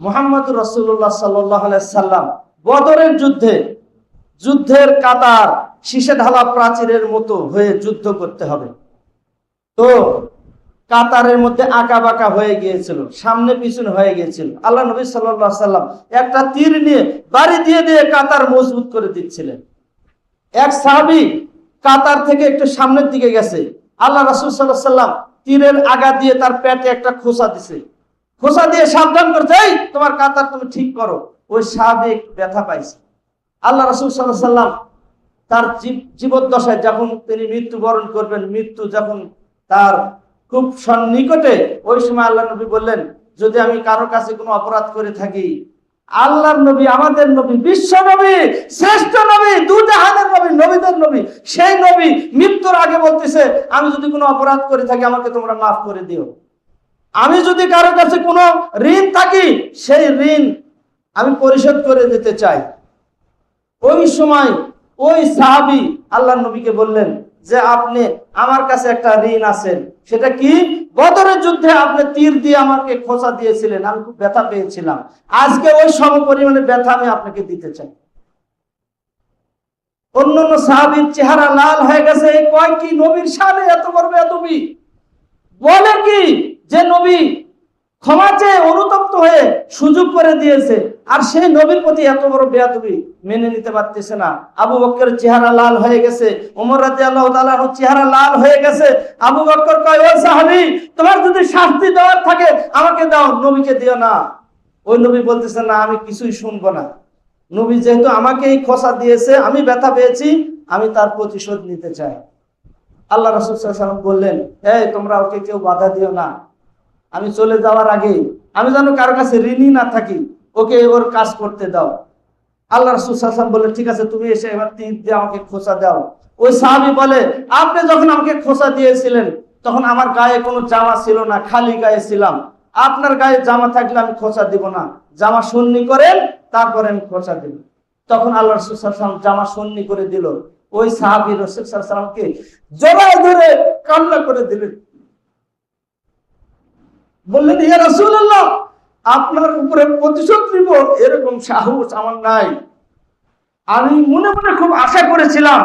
মোহাম্মদ রসুল্লাহ সাল্লাহ সাল্লাম বদরের যুদ্ধে, যুদ্ধের কাতার শীষে ঢালা প্রাচীরের মতো হয়ে যুদ্ধ করতে হবে। তো কাতারের মধ্যে আঁকা বাঁকা হয়ে গিয়েছিল, সামনে পিছনে হয়ে গিয়েছিল। আল্লাহ নবী সাল্লাহ সাল্লাম একটা তীর নিয়ে বাড়ি দিয়ে দিয়ে কাতার মজবুত করে দিচ্ছিলেন। এক সাহাবি কাতার থেকে একটু সামনের দিকে গেছে। আল্লাহ রাসুল সাল্লাহ সাল্লাম তীরের আগা দিয়ে তার পেটে একটা খোসা দিছে। খোসা দিয়ে সাবধান করছে, এই, তোমার কাতার তুমি ঠিক করো। ওই সাবেক ব্যথা পাইছে। আল্লাহ রাসুল সাল্লাম তার জীব- জীবদ্দশায় যখন তিনি মৃত্যুবরণ করবেন, মৃত্যু যখন তার খুব সন্নিকটে, ওই সময় আল্লাহ নবী বললেন, যদি আমি কারও কাছে কোনো অপরাধ করে থাকি, আল্লাহর নবী, আমাদের নবী, বিশ্ব নবী, শ্রেষ্ঠ নবী দু জাহানের নবী, নবীদের নবী, সেই নবী মৃত্যুর আগে বলতেছে, আমি যদি কোনো অপরাধ করে থাকি, আমাকে তোমরা মাফ করে দিও। আমি যদি কারও কাছে কোনো ঋণ থাকি, সেই ঋণ আমি পরিশোধ করে দিতে চাই। ওই সময় ওই সাহাবি আল্লাহ নবীকে বললেন যে, আপনি আমার কাছে একটা ঋণ আছেন সেটা কি? বদরের যুদ্ধে আপনি তীর দিয়ে আমাকে খোঁচা দিয়েছিলেন, আমি খুব ব্যথা পেয়েছিলাম। আজকে ওই সম পরিমাণে ব্যথা আমি আপনাকে দিতে চাই। অন্য অন্য সাহাবির চেহারা লাল হয়ে গেছে। এই কয় কি নবীর সামনে এত বড় কি যে নবী ক্ষমা চেয়ে অনুতপ্ত হয়ে সুযোগ করে দিয়েছে, আর সেই নবীর প্রতি এত বড় বেয়াদবি মেনে নিতে পারতেছে না। আবু বক্করের চেহারা লাল হয়ে গেছে, ওমর রাজি আল্লাহ চেহারা লাল হয়ে গেছে। আবু বক্কর কয়, ও সাহাবি, তোমার যদি শাস্তি দেওয়ার থাকে, আমাকে দাও, নবীকে দিও না। ওই নবী বলতেছে, না, আমি কিছুই শুনব না। নবী যেহেতু আমাকে এই খোসা দিয়েছে, আমি ব্যথা পেয়েছি, আমি তার প্রতিশোধ নিতে চাই। আল্লাহ রসুল বললেন, এই, তোমরা ওকে কেউ বাধা দিও না। আমি চলে যাওয়ার আগে আমি যেন কারও কাছে ঋণী না থাকি, ওকে ওর কাজ করতে দাও। আল্লাহ রসুল বললেন, ঠিক আছে, তুমি এসে এবার তীর দিয়ে আমাকে খোসা দাও। ওই সাহাবি বলে, আপনি যখন আমাকে খোসা দিয়েছিলেন, তখন আমার গায়ে কোনো জামা ছিল না, খালি গায়ে ছিলাম। আপনার গায়ে জামা থাকলে আমি খোঁচা দিব না। জামা সন্নি করেন, তারপরে আমি খোঁচা দিব। তখন আল্লাহ রসুল জামা সন্নি করে দিল। ওই সাহাবি রসুল সাল্লামকে জড়ায় ধরে কান্না করে দিলেন। বললেন ইয়া রাসূলুল্লাহ, আপনার উপরে প্রতিশোধ নিব, এরকম সাহস আমার নাই। আমি মনে মনে খুব আশা করেছিলাম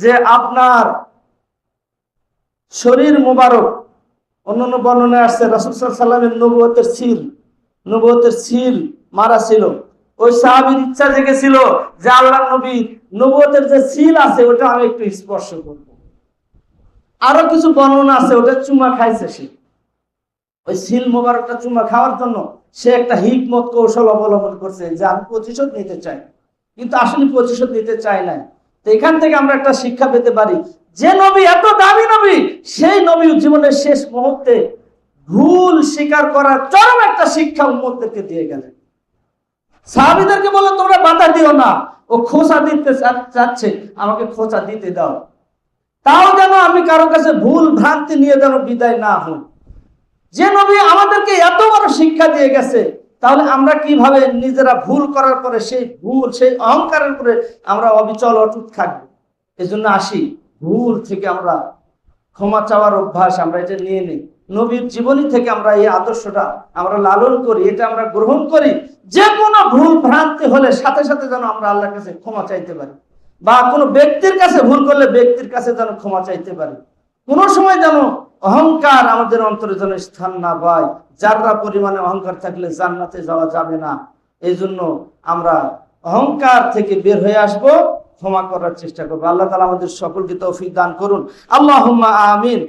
যে আপনার শরীর মোবারক। অন্যান্য বর্ণনায় আসছে, রাসূল সাল্লামের নবুয়তের সিল নবুয়তের সিল মারা ছিল। ওই সাহাবীর ইচ্ছা জেগেছিল যে আল্লাহ নবী, নবুয়তের যে সিল আছে, ওটা আমি একটু স্পর্শ করব। আরও কিছু বর্ণনা আছে, ওটা চুমা খাইছে সে। ওই সিল মোবারকটা চুমা খাওয়ার জন্য সে একটা হিকমত কৌশল অবলম্বন করছে যে আমি প্রতিশোধ নিতে চাই। কিন্তু আসলে প্রতিশোধ নিতে চাই না তো এখান থেকে আমরা একটা শিক্ষা পেতে পারি যে নবী এত দামি নবী, সেই নবী জীবনের শেষ মুহূর্তে ভুল স্বীকার করার চরম একটা শিক্ষা উম্মতদেরকে দিয়ে গেলেন। সাহাবিদেরকে বলে তোমরা বাধা দিও না। ও খোঁচা দিতে চাচ্ছে, আমাকে খোঁচা দিতে দাও। তাও যেন আমি কারও কাছে ভুল ভ্রান্তি নিয়ে যেন বিদায় না হই। যে নবী আমাদেরকে এত বড় শিক্ষা দিয়ে গেছে, তাহলে আমরা কীভাবে নিজেরা ভুল করার পরে সেই ভুল, সেই অহংকারের পরে আমরা অবিচল অটুট থাকব? এই জন্য আসি, ভুল থেকে আমরা ক্ষমা চাওয়ার অভ্যাস আমরা এটা নিয়ে নিই। নবীর জীবনী থেকে আমরা এই আদর্শটা আমরা লালন করি, এটা আমরা গ্রহণ করি। যে কোনো ভুল ভ্রান্তি হলে সাথে সাথে যেন আমরা আল্লাহর কাছে ক্ষমা চাইতে পারি। বা কোনো ব্যক্তির কাছে ভুল করলে ব্যক্তির কাছে যেন ক্ষমা চাইতে পারি। কোনো সময় যেন অহংকার আমাদের অন্তরে যেন স্থান না পায়। যাররা পরিমাণে অহংকার থাকলে জান্নাতে যাওয়া যাবে না। এই জন্য আমরা অহংকার থেকে বের হয়ে আসব, ক্ষমা করার চেষ্টা করব। আল্লাহ তালা আমাদের সকলকে তৌফিক দান করুন। আল্লাহ আমিন।